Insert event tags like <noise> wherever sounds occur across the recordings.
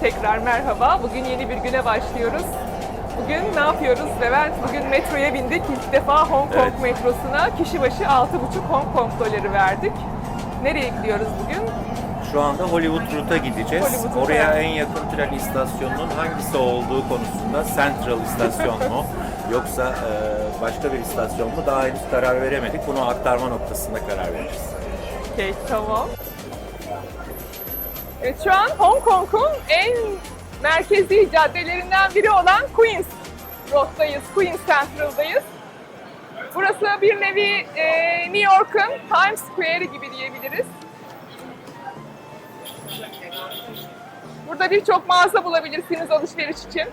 tekrar merhaba. Bugün yeni bir güne başlıyoruz. Bugün ne yapıyoruz Levent? Bugün metroya bindik. İlk defa Hong Kong Evet. metrosuna kişi başı 6,5 Hong Kong doları verdik. Nereye gidiyoruz bugün? Şu anda Hollywood Root'a gideceğiz. Hollywood Route, Oraya en yakın tren istasyonunun hangisi olduğu konusunda Central istasyon mu <laughs> yoksa e, başka bir istasyon mu daha henüz karar veremedik. Bunu aktarma noktasında karar vereceğiz. Okey, tamam. Evet, şu an Hong Kong'un en merkezi caddelerinden biri olan Queens Road'dayız, Queens Central'dayız. Burası bir nevi e, New York'un Times Square gibi diyebiliriz. Burada birçok mağaza bulabilirsiniz alışveriş için.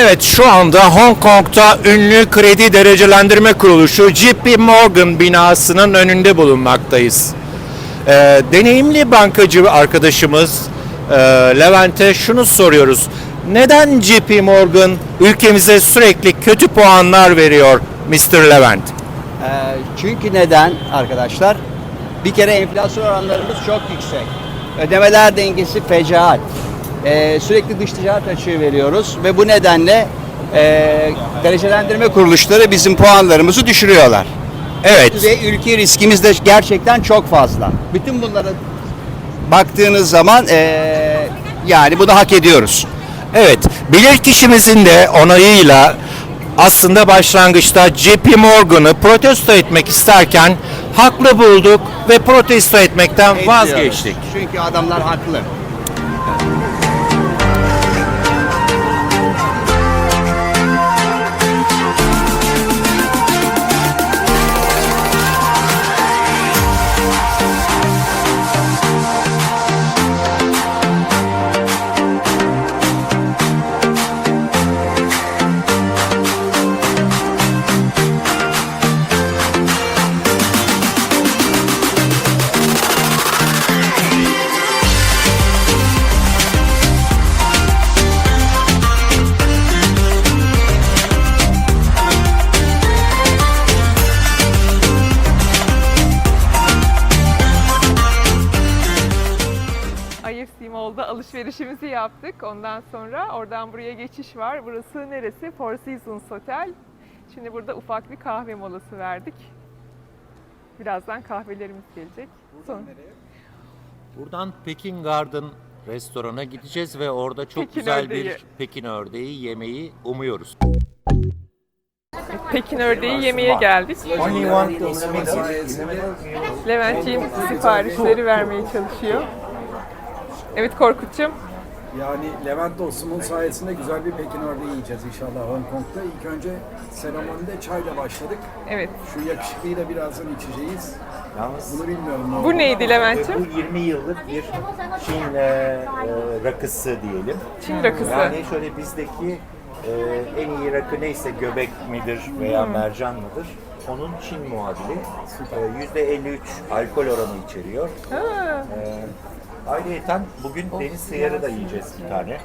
Evet şu anda Hong Kong'da ünlü kredi derecelendirme kuruluşu JP Morgan binasının önünde bulunmaktayız. Ee, deneyimli bankacı arkadaşımız e, Levent'e şunu soruyoruz. Neden JP Morgan ülkemize sürekli kötü puanlar veriyor Mr. Levent? Ee, çünkü neden arkadaşlar? Bir kere enflasyon oranlarımız çok yüksek. Ödemeler dengesi fecaat. Ee, sürekli dış ticaret açığı veriyoruz ve bu nedenle e, derecelendirme kuruluşları bizim puanlarımızı düşürüyorlar. Evet. Ve ülke riskimiz de gerçekten çok fazla. Bütün bunlara baktığınız zaman e, yani bunu hak ediyoruz. Evet, bilirkişimizin de onayıyla aslında başlangıçta JP Morgan'ı protesto etmek isterken haklı bulduk ve protesto etmekten vazgeçtik. Çünkü adamlar haklı. Alışverişimizi yaptık. Ondan sonra oradan buraya geçiş var. Burası neresi? Four Seasons Hotel. Şimdi burada ufak bir kahve molası verdik. Birazdan kahvelerimiz gelecek. Son. Buradan Pekin Garden restorana gideceğiz ve orada çok Pekin güzel ördeği. bir Pekin ördeği yemeği umuyoruz. Pekin ördeği yemeye geldik. Levent'ciğim siparişleri vermeye çalışıyor. Evet Korkut'cum. Yani Levent dostumun sayesinde güzel bir Pekin ördeği yiyeceğiz inşallah Hong Kong'da. İlk önce seremonide çayla başladık. Evet. Şu yakışıklıyı da birazdan içeceğiz. Yalnız Bunu bilmiyorum. ne Bu olduğunu neydi ama Levent'ciğim? bu 20 yıllık bir Çin e, e, rakısı diyelim. Çin rakısı. Yani şöyle bizdeki e, en iyi rakı neyse göbek midir veya mercan mıdır? Onun Çin muadili. E, %53 alkol oranı içeriyor. Ha, E, ayrıyeten bugün deniz sıyarı da yiyeceğiz bir tane.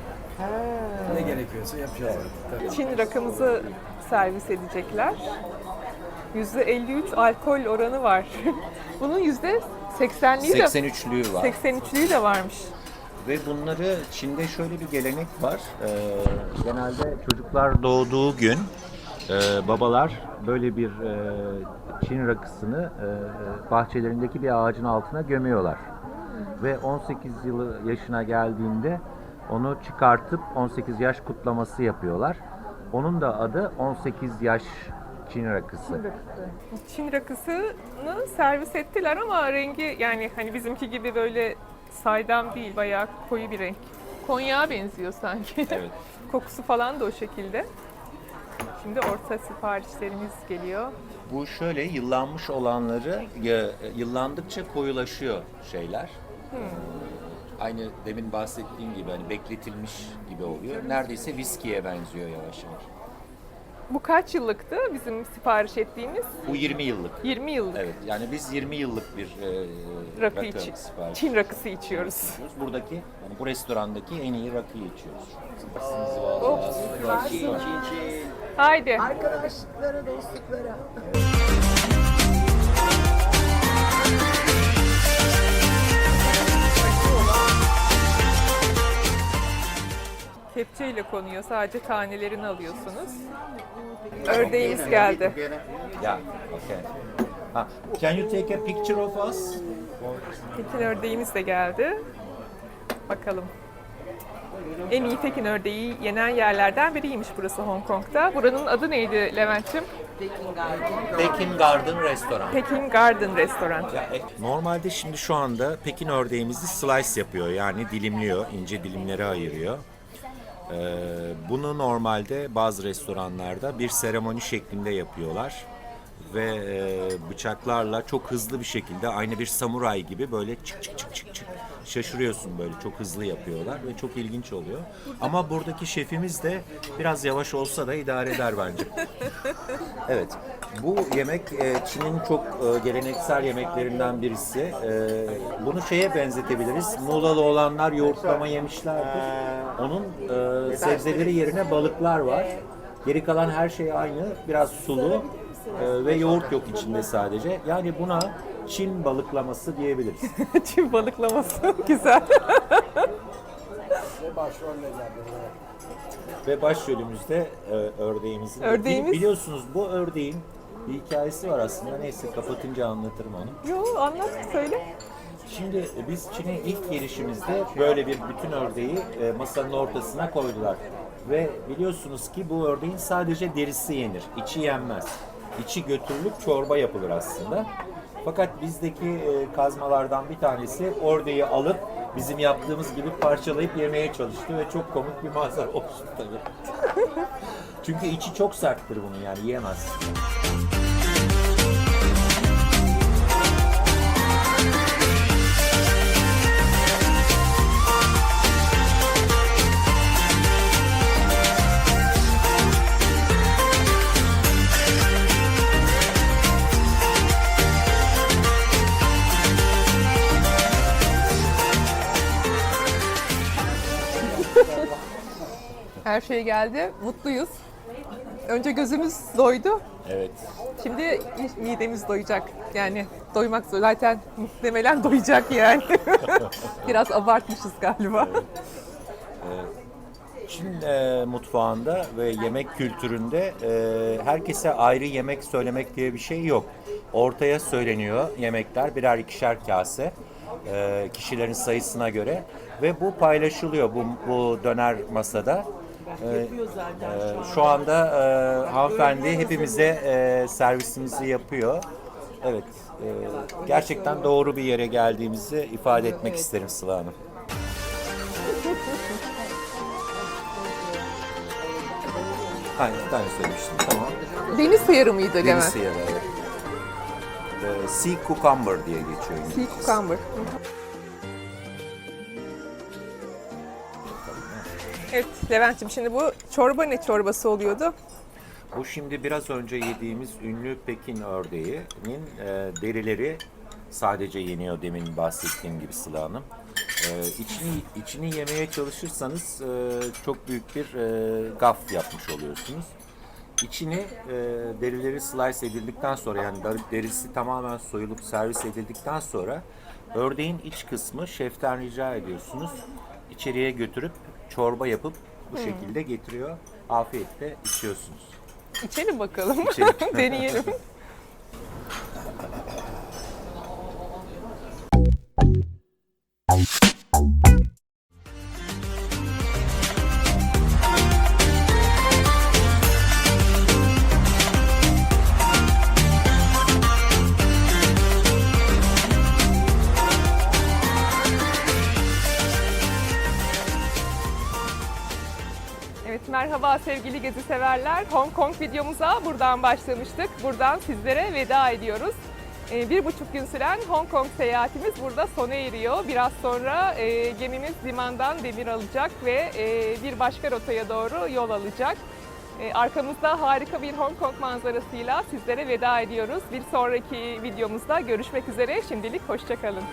Ne gerekiyorsa yapacağız artık. Çin rakımızı servis edecekler. %53 alkol oranı var. <laughs> Bunun %80'liği de 83'lüğü var. 83'lüğü de varmış. Ve bunları Çin'de şöyle bir gelenek var. Ee, genelde çocuklar doğduğu gün e, babalar böyle bir e, Çin rakısını e, bahçelerindeki bir ağacın altına gömüyorlar. Ve 18 yılı yaşına geldiğinde onu çıkartıp 18 yaş kutlaması yapıyorlar. Onun da adı 18 yaş Çin rakısı. Çin rakısını servis ettiler ama rengi yani hani bizimki gibi böyle saydam değil, bayağı koyu bir renk. Konyağa benziyor sanki. Evet. <laughs> Kokusu falan da o şekilde. Şimdi orta siparişlerimiz geliyor. Bu şöyle yıllanmış olanları ya- yıllandıkça koyulaşıyor şeyler. Ee, Aynı demin bahsettiğim gibi hani bekletilmiş gibi oluyor. Neredeyse viskiye benziyor yavaş yavaş. Bu kaç yıllıktı bizim sipariş ettiğimiz? Bu 20 yıllık. 20 yıllık Evet yani biz 20 yıllık bir e, rakı rakı içi. sipariş Çin rakısı içiyoruz. ediyoruz. Buradaki yani bu restorandaki en iyi rakıyı içiyoruz. Haydi. Arkadaşlıklara, dostluklara. Kepçeyle konuyor. Sadece tanelerini alıyorsunuz. Ördeğimiz geldi. Yeah, okay. Ha, can you take a picture of us? Tekin ördeğimiz de geldi. Bakalım. En iyi tekin ördeği yenen yerlerden biriymiş burası Hong Kong'da. Buranın adı neydi Levent'ciğim? Pekin Garden Restoran. Pekin Garden Restaurant. Normalde şimdi şu anda Pekin ördeğimizi slice yapıyor yani dilimliyor, ince dilimlere ayırıyor. Ee, bunu normalde bazı restoranlarda bir seremoni şeklinde yapıyorlar ve e, bıçaklarla çok hızlı bir şekilde aynı bir samuray gibi böyle çık çık çık çık çık şaşırıyorsun böyle çok hızlı yapıyorlar ve çok ilginç oluyor. Ama buradaki şefimiz de biraz yavaş olsa da idare eder bence. <laughs> Evet. Bu yemek e, Çin'in çok e, geleneksel yemeklerinden birisi. E, bunu şeye benzetebiliriz. Muğlalı olanlar yoğurtlama yemişlerdir. Onun e, sebzeleri yerine balıklar var. Geri kalan her şey aynı. Biraz sulu e, ve yoğurt yok içinde sadece. Yani buna Çin balıklaması diyebiliriz. <laughs> Çin balıklaması. <laughs> Güzel. Ve başrolle geldi. ve başrolümüzde e, ördeğimizin. Ördeğimiz- Biliyorsunuz bu ördeğin bir hikayesi var aslında. Neyse kapatınca anlatırım onu. Yo anlat söyle. Şimdi biz Çin'e ilk gelişimizde böyle bir bütün ördeği e, masanın ortasına koydular. Ve biliyorsunuz ki bu ördeğin sadece derisi yenir, içi yenmez. İçi götürülüp çorba yapılır aslında. Fakat bizdeki e, kazmalardan bir tanesi ördeği alıp bizim yaptığımız gibi parçalayıp yemeye çalıştı ve çok komik bir manzara <laughs> oluştu tabii. Çünkü içi çok serttir bunun yani yiyemez. Her şey geldi. Mutluyuz. Önce gözümüz doydu. Evet. Şimdi midemiz doyacak. Yani doymak zor. Zaten muhtemelen doyacak yani. <laughs> Biraz abartmışız galiba. Çin e, mutfağında ve yemek kültüründe e, herkese ayrı yemek söylemek diye bir şey yok. Ortaya söyleniyor yemekler birer ikişer kase e, kişilerin sayısına göre ve bu paylaşılıyor bu, bu döner masada. E, e, şu anda e, hanımefendi hepimize e, servisimizi yapıyor. Evet, e, gerçekten doğru bir yere geldiğimizi ifade etmek isterim Sıla Hanım. <laughs> Ha, iki tane söylemiştim. Tamam. Deniz sıyarı mıydı Deniz Levent? sıyarı, evet. Ee, sea cucumber diye geçiyor Sea cucumber. Evet Levent'ciğim şimdi bu çorba ne çorbası oluyordu? Bu şimdi biraz önce yediğimiz ünlü Pekin ördeğinin e, derileri sadece yeniyor demin bahsettiğim gibi Sıla Hanım. E, içini, içini yemeye çalışırsanız e, çok büyük bir e, gaf yapmış oluyorsunuz. İçini e, derileri slice edildikten sonra yani derisi tamamen soyulup servis edildikten sonra ördeğin iç kısmı şeften rica ediyorsunuz. İçeriye götürüp çorba yapıp bu şekilde getiriyor. Afiyetle içiyorsunuz. İçelim bakalım. İçelim. <laughs> Deneyelim. <laughs> merhaba sevgili gezi severler. Hong Kong videomuza buradan başlamıştık. Buradan sizlere veda ediyoruz. Ee, bir buçuk gün süren Hong Kong seyahatimiz burada sona eriyor. Biraz sonra e, gemimiz limandan demir alacak ve e, bir başka rotaya doğru yol alacak. E, Arkamızda harika bir Hong Kong manzarasıyla sizlere veda ediyoruz. Bir sonraki videomuzda görüşmek üzere. Şimdilik hoşçakalın.